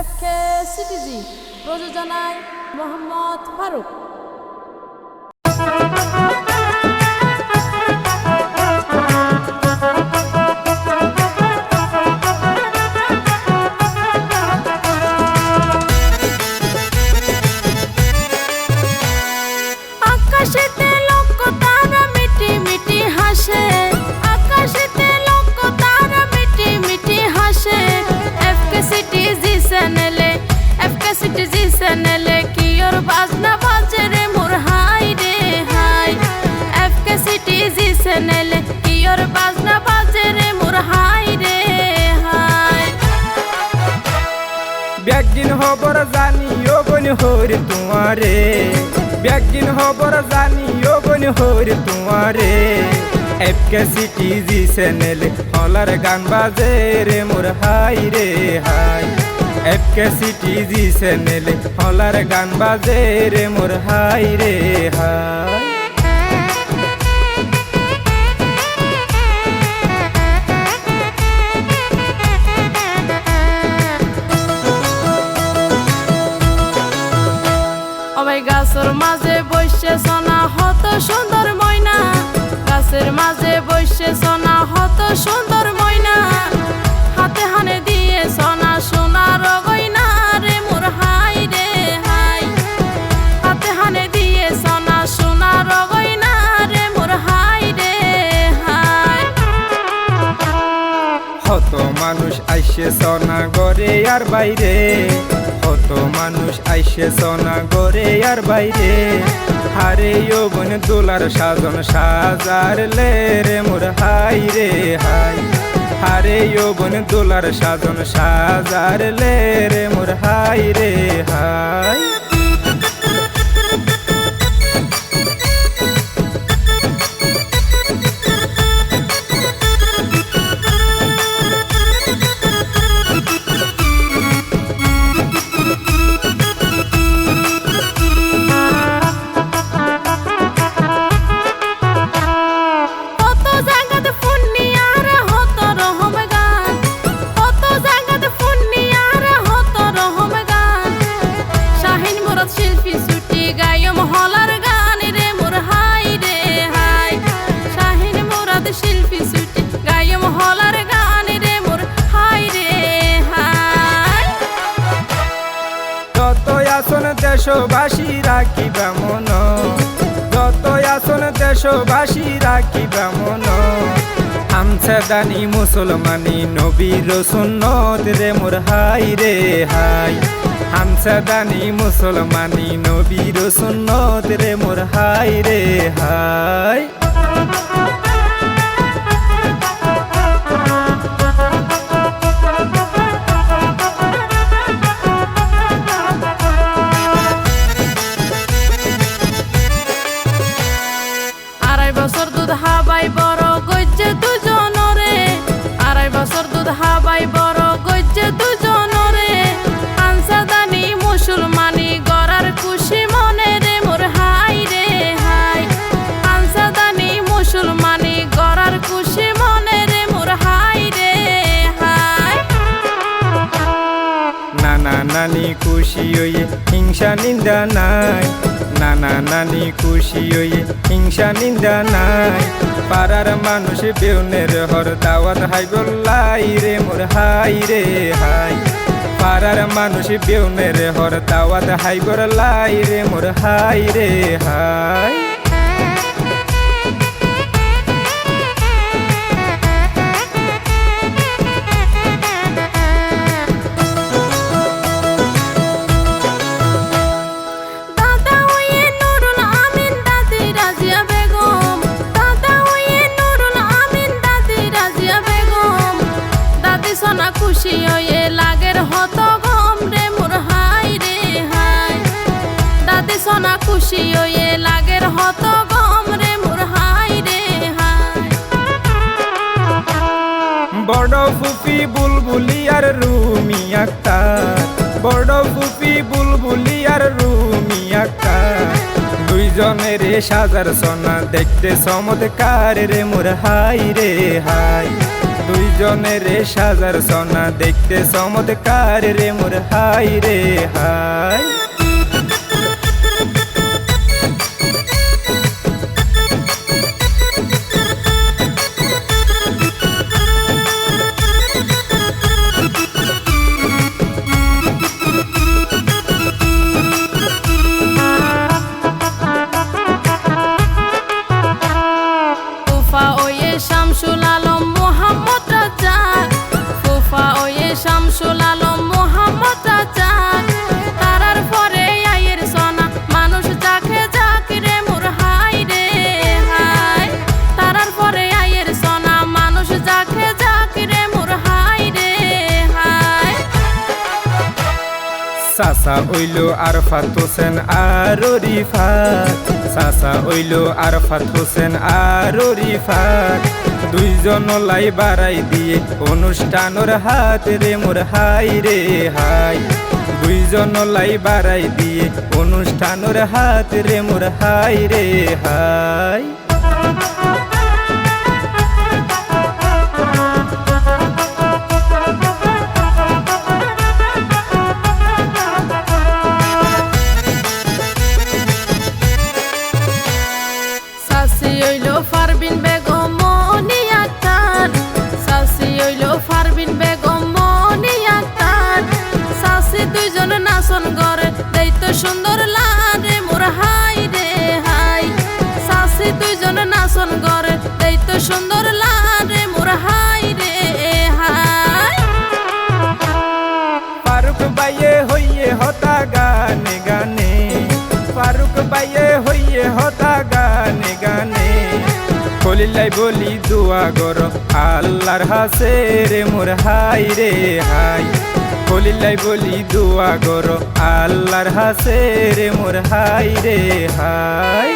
F কে CTG প্রযোজনায় মোহাম্মদ ফারুক। হবর জানি ও বনি হরি তোমারে ব্যাগিন হবর জানি ও বনি হরি তোমারে এফকে সিটি জি চ্যানেল হলার গান বাজে রে মোর হাই রে হাই। এফকে সিটি জি চ্যানেল হলার গান বাজে রে মোর হাই রে হাই। ওই গাছের মাঝে বসে সোনা, হত সুন্দর ময়না। গাছের মাঝে বসে সোনা, হত সুন্দর ময়না। হাতে হানে দিয়ে সোনা সোনার গয়না রে মোর, হাই রে, হাই। হাতে হানে দিয়ে সোনা সোনার গয়না রে মোর, হাই রে, হাই। কত মানুষ আইসে সোনা গরে আর বাইরে। কত মানুষ আইসে সোনা গরে আর বাইরে। হারে যৌবন দোলার সাজন সাজার লে রে মোর হাই রে হাই। হারে যৌবন দোলার সাজন সাজার লে রে মোর হাই রে হাই। দেশবাসী রাখিবা মন। যত আসন দেশবাসী রাখিবা মন। আমছে দানি মুসলমানি নবীর সুন্নত রে মোর হাই রে হাই। আমছে দানি মুসলমানি নবীর সুন্নত রে মোর হাই রে হাই। নানা খুশি হয়ে হিংসা নিন্দা নাই। নানা নানি খুশি হয়ে হিংসা নিন্দা নাই। পাড়ার মানুষ বেউনের হর দাওয়াত হাই বললাই রে, মোর হাই রে হাই। পাড়ার মানুষ বেউনের হর দাওয়াত হাই বললাই রে, মোর হাই রে হাই। ফুপি বুলবুলি আর রুমি আক্তার। বড় ফুপি বুলবুলি আর রুমি আক্তার। দুইজনের সাজার সোনা দেখতে চমৎকার রে মোর হাই রে হাই। দুইজনের সাজার সনা দেখতে চমৎকার রে মোর হাই রে হাই। সাসা ওইলো আরফাত হোসেন আর রিফাত। সাসা ওইলো আরফাত হোসেন আর রিফাত। দুইজন লাই বাড়াই দিয়ে অনুষ্ঠানর হাত রে মোর হাই রে হাই। দুইজন লাই বাড়াই দিয়ে অনুষ্ঠানর হাত রে মোর হাই রে হাই। নাচন করে দেইতো সুন্দর লারে মোর হাই রে, হাই। ফারুক বাইয়ে হইয়ে হতা গানে গানে, ফারুক বাইয়ে হইয়ে হতা গানে গানে। কলিলাই বলি দুয়া গর আল্লাহর হাসে রে মোর হাই রে, হাই। কলিলাই বলি দুয়া গর আল্লাহর হাসে রে মোর হাই রে, হাই।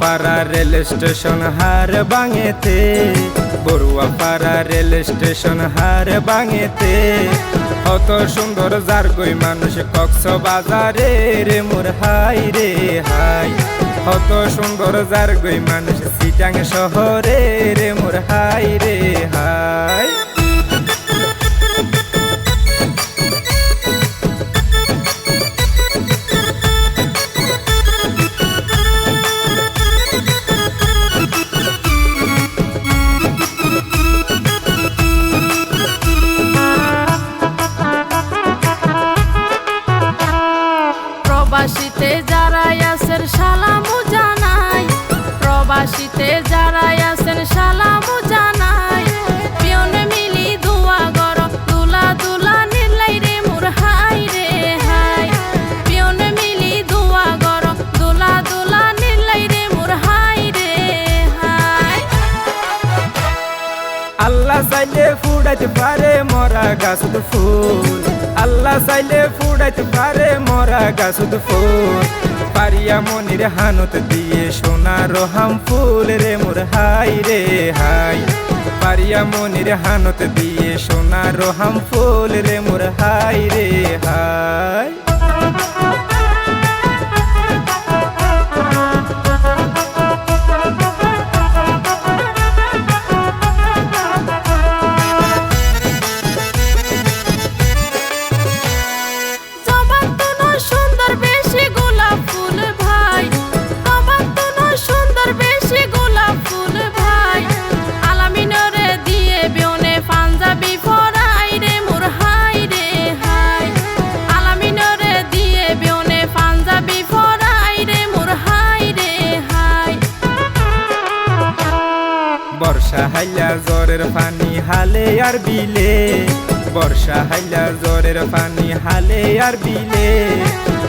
পাড়া রেল স্টেশন হার বাঙেতে বড়ুয়া পাড়া রেল স্টেশন হার বাঙেতে কত সুন্দর যার গই মানুষ কক্স বাজারে রে মোর হাই রে হাই। কত সুন্দর যার গই মানুষ সিটাং শহরে রে মোর হাই রে হাই। প্রবাসীতে সালামু প্রবাসীতে যারা আছেন সালামু জানাই। পিয়নে মিলি দুয়া গর দুলা দুলা নিলাই রে রে হাই। পিয়নে মিলি দুয়া গর দুলা দুলা নিলাই রে রে হাই। আল্লাহ চাইলে ফুড়াইতে পারে মরা গাছত ফুল। আল্লাহ চাইলে ফুড়াইতে পারে মরা গাছত ফুল। পারিয়া মনির হানত দিয়ে সোনার হাম ফুল রে মোর হাই রে হাই। পারিয়া মনির হানত দিয়ে সোনার হাম ফুল রে মোর হাই রে হাই। হাইলা জ্বরের পানি হালে আর বিলে। বর্ষা হাইলা জ্বরের পানি হালে আর বিলে।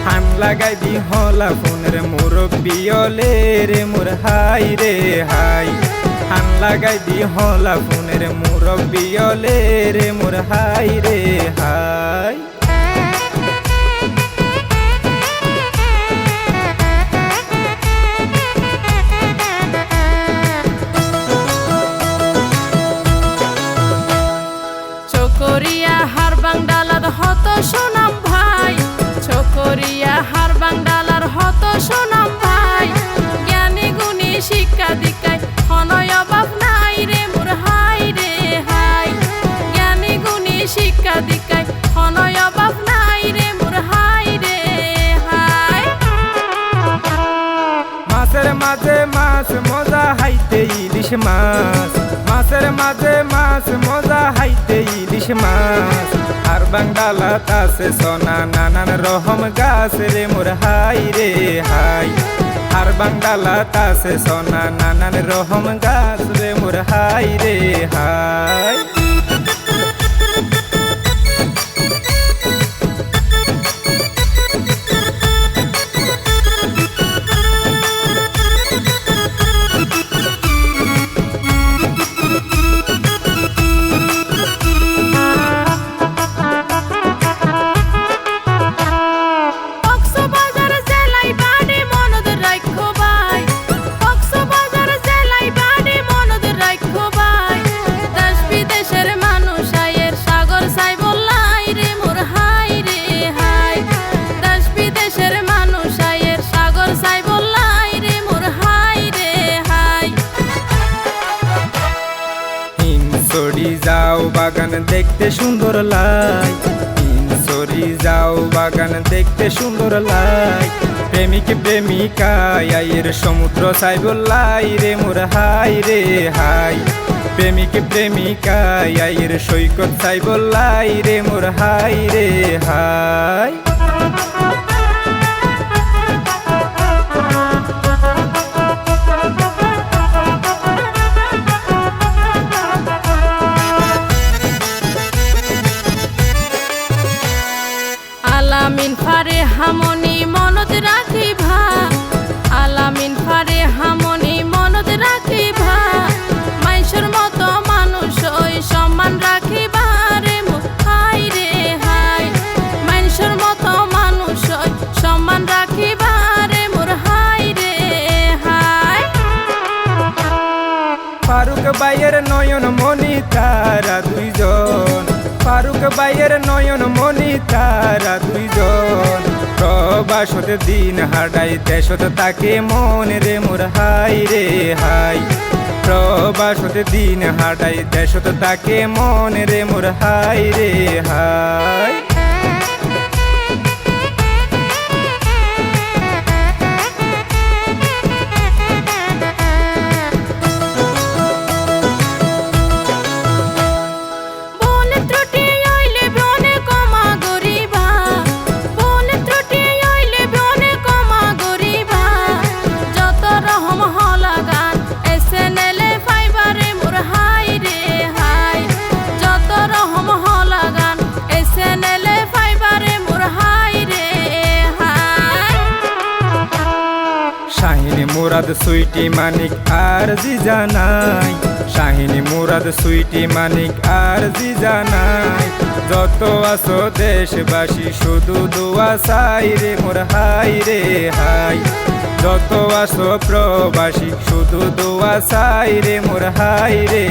হান লাগাই দি হলা ফোনের মুরব্বি অলে রে মোর হাই রে হাই। হান লাগাই দি হলা ফোনের মুরব্বি অলে রে মোর হাই রে হাই। শিক্ষা দীক্ষায় হনয় অভাব নাই রে, মোর হাই রে, হাই। মাছের মাঝে মাছ মজা হাইতে ইলিশ মাছ। মাছের মাঝে মাছ মজা হাইতে ইলিশ মাছ। আর বাংডালা তাসে সোনা, নানান রহম গাছ রে, মোর হাই রে, হাই। আর বাংডালা তাসে সোনা, নানান রহম গাছ রে, মোর হাই রে, হাই। বাগান দেখতে সুন্দর লাই সরি, যাও বাগান দেখতে সুন্দর লাই প্রেমিক প্রেমিকা আয়ের সমুদ্র সাই বললাই রে, মোর হাই রে, হাই। প্রেমিক প্রেমিকা আয়ের সৈকত সাই বললাই রে, মোর হাই রে, হাই। আলামিন ফারে হামনি মনত রাখি ভা আলামিন ফারে হামনি মনত রাখি ভা মাইসর মতো মানুষ ওই সম্মান রাখি রে হাই রে হাই। মাইসর মতো মানুষ ওই সম্মান রাখি রে মোর হাই রে হাই। ফারুক বাইয়ের নয়ন মনি তারা দুইজন। বাইয়ের নয়ন মনি তারা দুইজন। প্রবাসত দিন হাডাই দেশত তাকে মন রে মোর হাই রে হাই প্রবাসত দিন হাডাই দেশত তাকে মন রে মোর হাই রে হাই শাহিনী মুরাদ সুইটি মানিক আর জি জানাই। শাহিনী মুরাদ সুইটি মানিক আর জি জানাই। যত আসো দেশবাসী, শুধু দোয়া সাই রে মোর হাই রে হাই। যত আসো প্রবাসী, শুধু দোয়া সাই রে মোর হাই রে